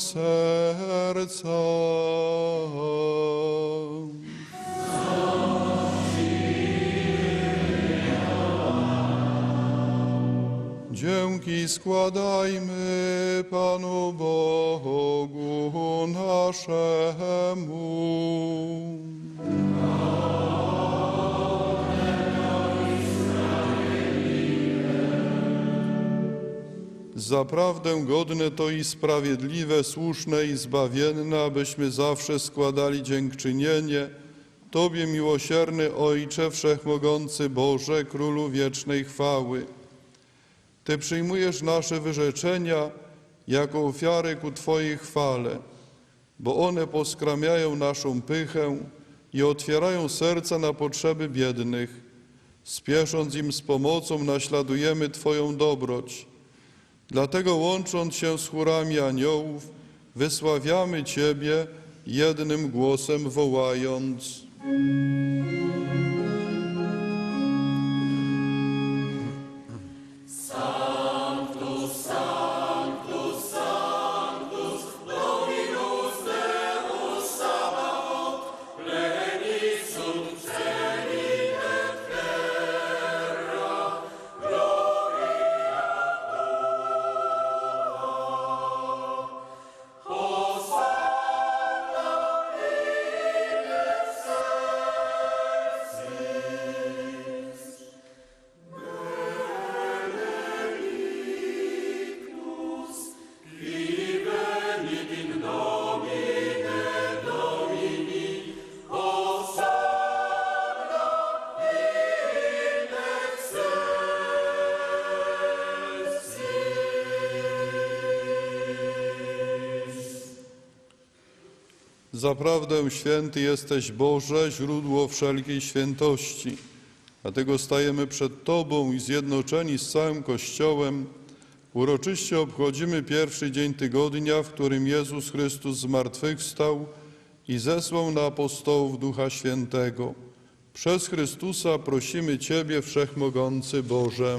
serca. Dzięki składajmy Panu Bogu naszemu. Zaprawdę godne to i sprawiedliwe, słuszne i zbawienne, abyśmy zawsze składali dziękczynienie Tobie, miłosierny Ojcze Wszechmogący Boże, Królu wiecznej chwały. Ty przyjmujesz nasze wyrzeczenia jako ofiary ku Twojej chwale, bo one poskramiają naszą pychę i otwierają serca na potrzeby biednych. Spiesząc im z pomocą, naśladujemy Twoją dobroć. Dlatego łącząc się z chórami aniołów, wysławiamy Ciebie jednym głosem wołając. Zaprawdę święty jesteś Boże, źródło wszelkiej świętości. Dlatego stajemy przed Tobą i zjednoczeni z całym Kościołem uroczyście obchodzimy pierwszy dzień tygodnia, w którym Jezus Chrystus zmartwychwstał i zesłał na apostołów Ducha Świętego. Przez Chrystusa prosimy Ciebie, Wszechmogący Boże.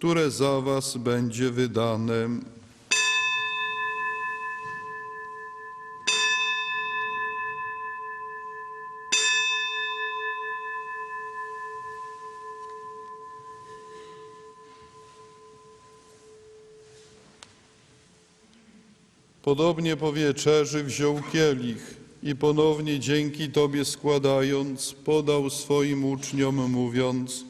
które za was będzie wydane. Podobnie po wieczerzy wziął kielich i ponownie dzięki Tobie składając, podał swoim uczniom, mówiąc: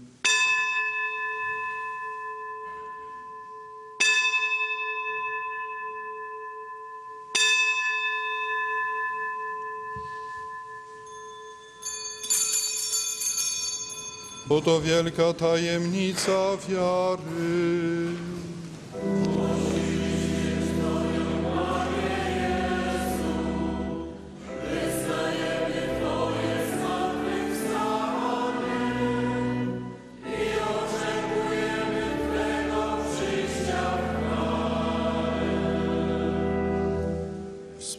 Oto wielka tajemnica wiary.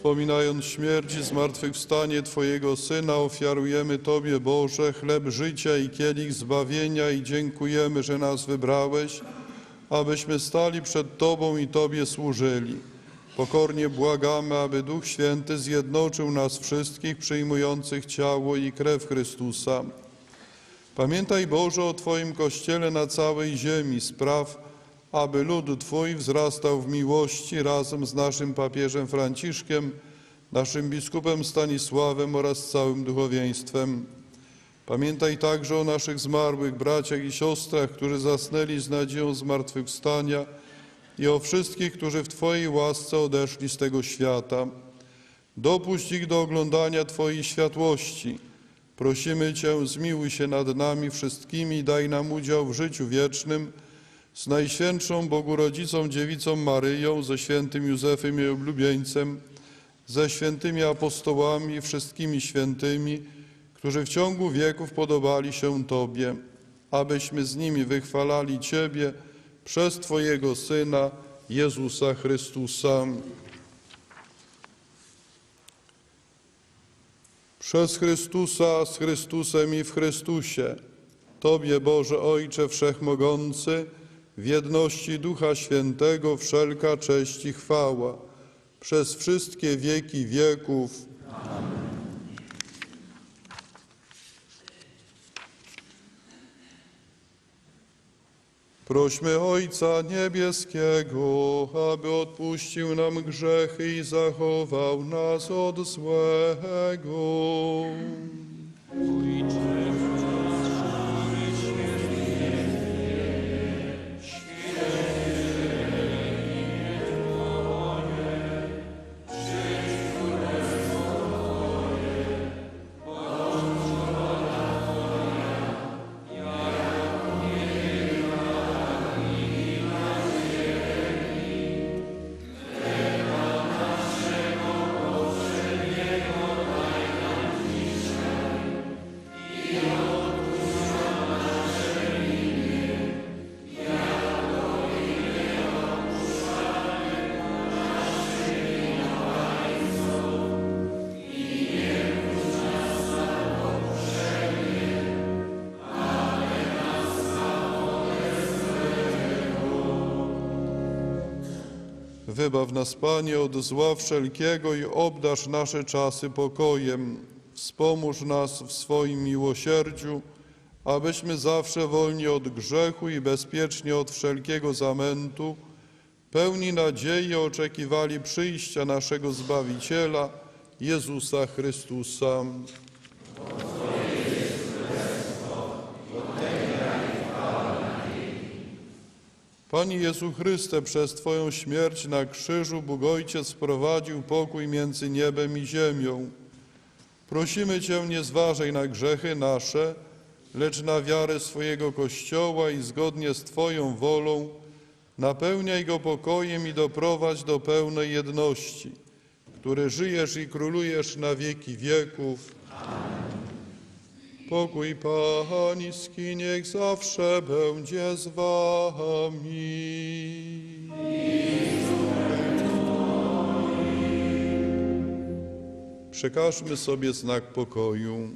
Wspominając śmierć i zmartwychwstanie Twojego Syna, ofiarujemy Tobie, Boże, chleb życia i kielich zbawienia i dziękujemy, że nas wybrałeś, abyśmy stali przed Tobą i Tobie służyli. Pokornie błagamy, aby Duch Święty zjednoczył nas wszystkich przyjmujących ciało i krew Chrystusa. Pamiętaj, Boże, o Twoim Kościele na całej ziemi. Spraw, aby lud Twój wzrastał w miłości razem z naszym papieżem Franciszkiem, naszym biskupem Stanisławem oraz całym duchowieństwem. Pamiętaj także o naszych zmarłych braciach i siostrach, którzy zasnęli z nadzieją zmartwychwstania i o wszystkich, którzy w Twojej łasce odeszli z tego świata. Dopuść ich do oglądania Twojej światłości. Prosimy Cię, zmiłuj się nad nami wszystkimi i daj nam udział w życiu wiecznym z Najświętszą Bogu Rodzicą Dziewicą Maryją, ze świętym Józefem jej oblubieńcem, ze świętymi apostołami i wszystkimi świętymi, którzy w ciągu wieków podobali się Tobie, abyśmy z nimi wychwalali Ciebie przez Twojego Syna, Jezusa Chrystusa. Przez Chrystusa, z Chrystusem i w Chrystusie, Tobie, Boże Ojcze Wszechmogący, w jedności Ducha Świętego wszelka cześć i chwała, przez wszystkie wieki wieków. Prośmy Ojca Niebieskiego, aby odpuścił nam grzechy i zachował nas od złego. Wybaw nas, Panie, od zła wszelkiego i obdarz nasze czasy pokojem. Wspomóż nas w swoim miłosierdziu, abyśmy zawsze wolni od grzechu i bezpiecznie od wszelkiego zamętu, pełni nadziei oczekiwali przyjścia naszego Zbawiciela, Jezusa Chrystusa. Panie Jezu Chryste, przez Twoją śmierć na krzyżu Bóg Ojciec wprowadził pokój między niebem i ziemią. Prosimy Cię, nie zważaj na grzechy nasze, lecz na wiarę swojego Kościoła i zgodnie z Twoją wolą napełniaj go pokojem i doprowadź do pełnej jedności, który żyjesz i królujesz na wieki wieków. Pokój Pański niech zawsze będzie z Wami. Przekażmy sobie znak pokoju.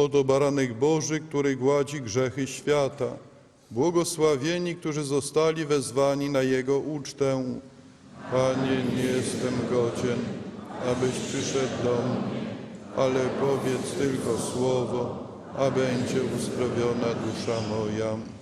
Oto baranek Boży, który gładzi grzechy świata. Błogosławieni, którzy zostali wezwani na Jego ucztę. Panie, nie jestem godzien, abyś przyszedł do mnie, ale powiedz tylko słowo, a będzie uzdrowiona dusza moja.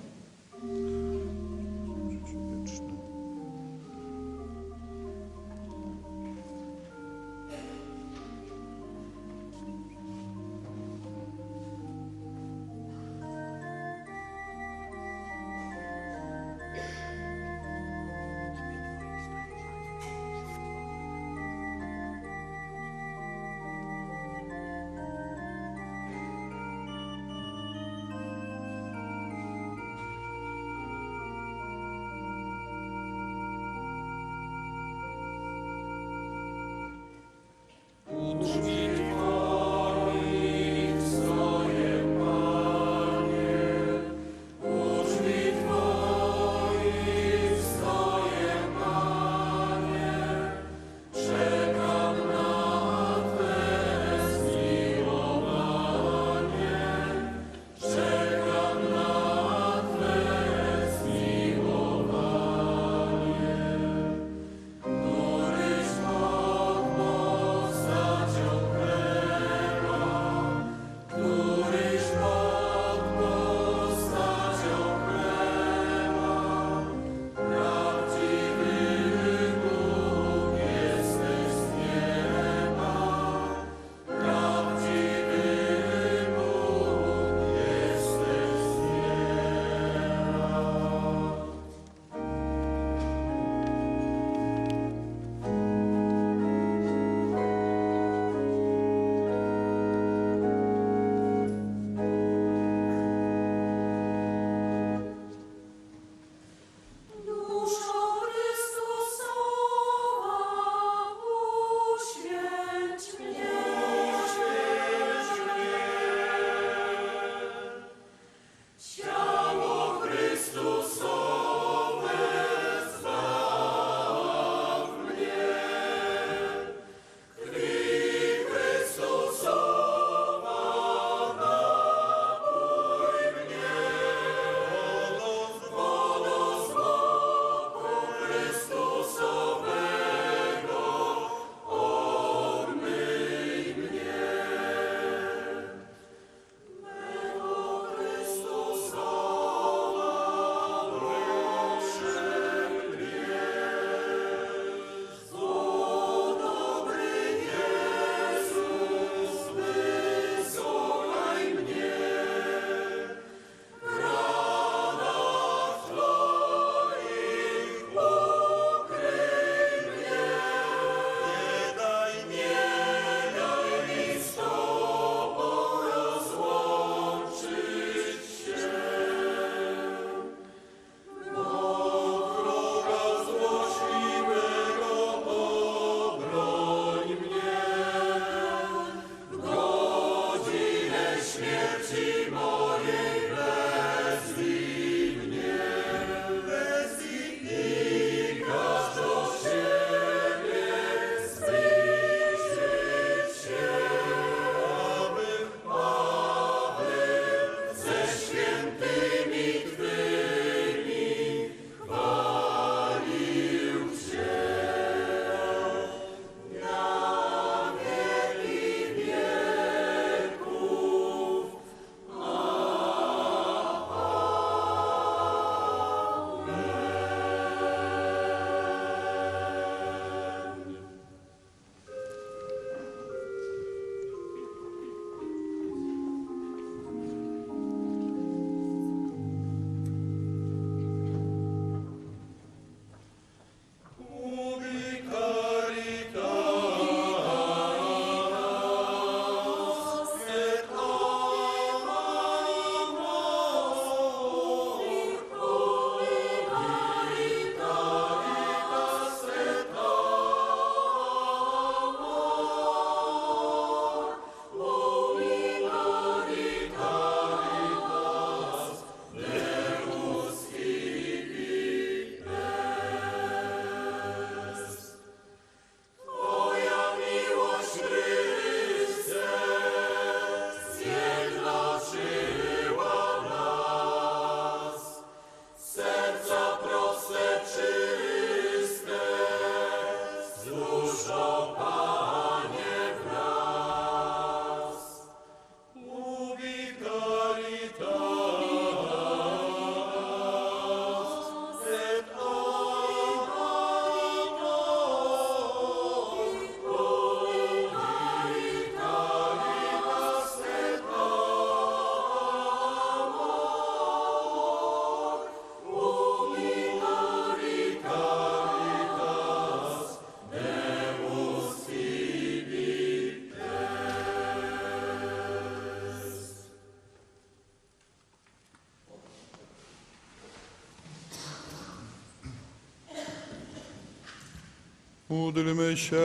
Módlmy się.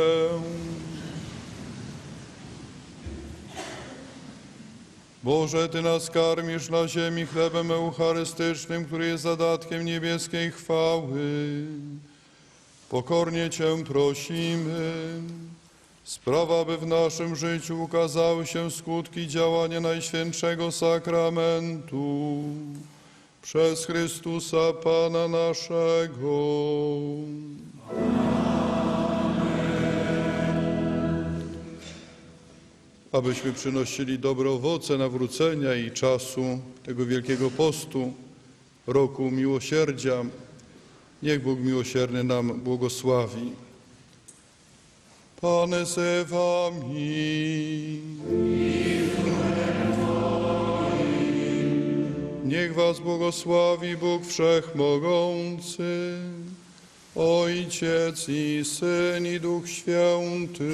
Boże, Ty nas karmisz na ziemi chlebem eucharystycznym, który jest zadatkiem niebieskiej chwały. Pokornie Cię prosimy. Sprawa, by w naszym życiu ukazały się skutki działania Najświętszego Sakramentu. Przez Chrystusa Pana naszego. Abyśmy przynosili dobre owoce nawrócenia i czasu tego wielkiego postu, roku miłosierdzia. Niech Bóg miłosierny nam błogosławi. Pan z wami. Niech was błogosławi Bóg Wszechmogący, Ojciec i Syn i Duch Święty.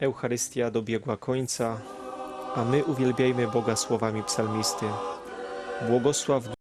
Eucharystia dobiegła końca, a my uwielbiajmy Boga słowami psalmisty. Błogosław